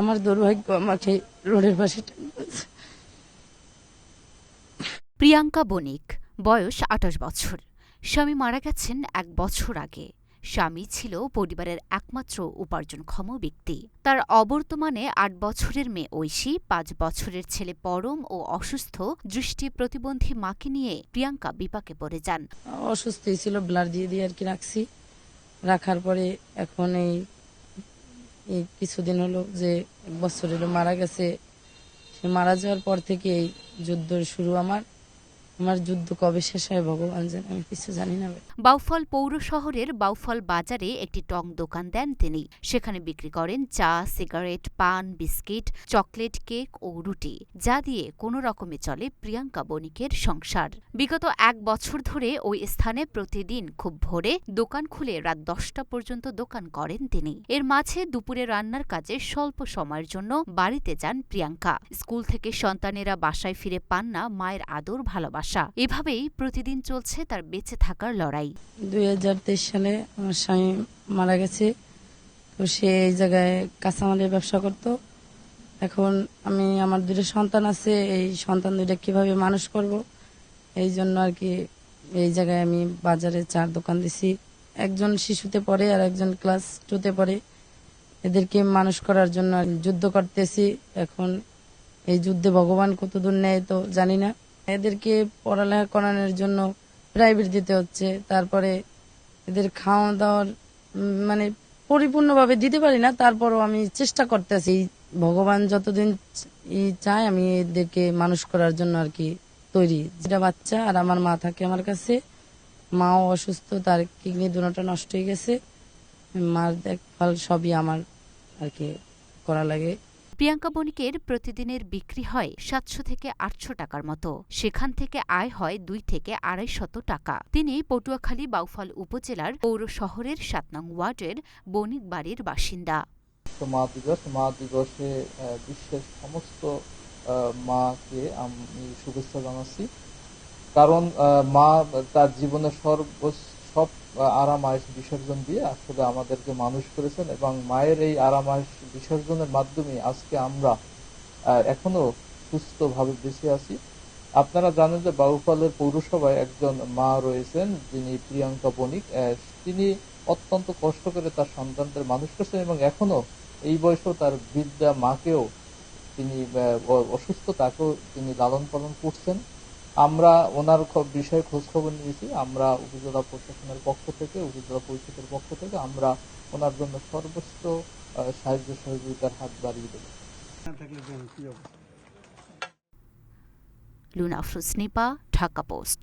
আমার দুর্ভাগ্য আমাকে রোডের পাশে প্রিয়াঙ্কা বণিক বয়স আঠাশ বছর। স্বামী মারা গেছেন এক বছর আগে। স্বামী ছিল পরিবারের একমাত্র উপার্জনক্ষম ব্যক্তি। তার অবর্তমানে আট বছরের মেয়ে ঐশী পাঁচ বছরের ছেলে পরম ও অসুস্থ দৃষ্টি প্রতিবন্ধী মাকে নিয়ে প্রিয়াঙ্কা বিপাকে পড়ে যান। অসুস্থই ছিল ব্লাড দিয়ে দিয়ে আর কি রাখছি। রাখার পরে এখন এই এই কিছুদিন হলো যে এক বছর হলো মারা গেছে। সে মারা যাওয়ার পর থেকে এই যুদ্ধ শুরু আমার। আমার যুদ্ধ কবে শেষ হয় ভগবান জানে, আমি কিছু জানি না বাউফল পৌর শহরের বাউফল বাজারে একটি টং দোকান দেন তিনি। সেখানে বিক্রি করেন চা, সিগারেট, পান, বিস্কিট, চকলেট, কেক ও রুটি, যা দিয়ে কোনো রকমে চলে প্রিয়াঙ্কা বণিকের সংসার। বিগত এক বছর ধরে ওই স্থানে প্রতিদিন খুব ভোরে দোকান খুলে রাত দশটা পর্যন্ত দোকান করেন তিনি। এর মাঝে দুপুরে রান্নার কাজে স্বল্প সময়ের জন্য বাড়িতে যান প্রিয়াঙ্কা। স্কুল থেকে সন্তানেরা বাসায় ফিরে পান না, মায়ের আদর ভালোবাসা এভাবেই প্রতিদিন চলছে তার বেঁচে থাকার লড়াই। দুই হাজার তেইশ সালে আমার স্বামী মারা গেছে। তো সে এই জায়গায় কাঁচামালের ব্যবসা করতো। এখন আমি, আমার দুটো সন্তান আছে, এই সন্তান দুইটা কীভাবে মানুষ করব? এই জন্য আর কি এই জায়গায় আমি বাজারে চার দোকান দিছি। একজন শিশুতে পড়ে আর একজন ক্লাস টুতে পড়ে। এদেরকে মানুষ করার জন্য যুদ্ধ করতেছি। এখন এই যুদ্ধে ভগবান কতদূর নেয় তো জানি না। এদেরকে পড়ালেখা করানোর জন্য প্রাইভেট দিতে হচ্ছে। তারপরে এদের খাওয়া দাওয়ার মানে পরিপূর্ণভাবে দিতে পারি না, তারপরও আমি চেষ্টা করতেছি। ভগবান যতদিন চায় আমি এদেরকে মানুষ করার জন্য আর কি তৈরি। যেটা বাচ্চা আর আমার মা থাকে আমার কাছে, মাও অসুস্থ, তার কিডনি দুটোটা নষ্ট হয়ে গেছে, মার দেখভাল সবই আমার আর কি করা লাগে। প্রিয়াঙ্কা বণিকের প্রতিদিনের বিক্রি হয় সাতশো থেকে আটশো টাকার মতো। সেখান থেকে আয় হয় দুই থেকে আড়াই শত টাকা। তিনি পটুয়াখালী বাউফল উপজেলার পৌর শহরের সাত নং ওয়ার্ডের বণিক বাড়ির বাসিন্দা। মা দিবস, মা দিবসে বিশ্বের সমস্ত মাকে আমি শুভেচ্ছা জানাচ্ছি। কারণ মা তার জীবনের সর্ব, সব আহ, আরাম আয়েস বিসর্জন দিয়ে আসলে আমাদেরকে মানুষ করেছেন এবং মায়ের এই আরাম আয়েস বিসর্জনের মাধ্যমে আজকে আমরা এখনও সুস্থভাবে বেঁচে আছি। আপনারা জানেন যে বাউফলের পৌরসভায় একজন মা রয়েছেন যিনি প্রিয়াঙ্কা বণিক। তিনি অত্যন্ত কষ্ট করে তার সন্তানদের মানুষ করছেন এবং এখনও এই বয়সেও তার বৃদ্ধা মাকেও তিনি অসুস্থ তাকেও তিনি লালন পালন করছেন। আমরা ওনার খুব বিষয়ে খোঁজখবর নিয়েছি আমরা উপজেলা প্রশাসনের পক্ষ থেকে উপজেলা পরিষদের পক্ষ থেকে আমরা ওনার জন্য সর্বোচ্চ সাহায্য সহযোগিতার হাত বাড়িয়ে দেব। লুনা আফরোজ নিপা ঢাকা পোস্ট।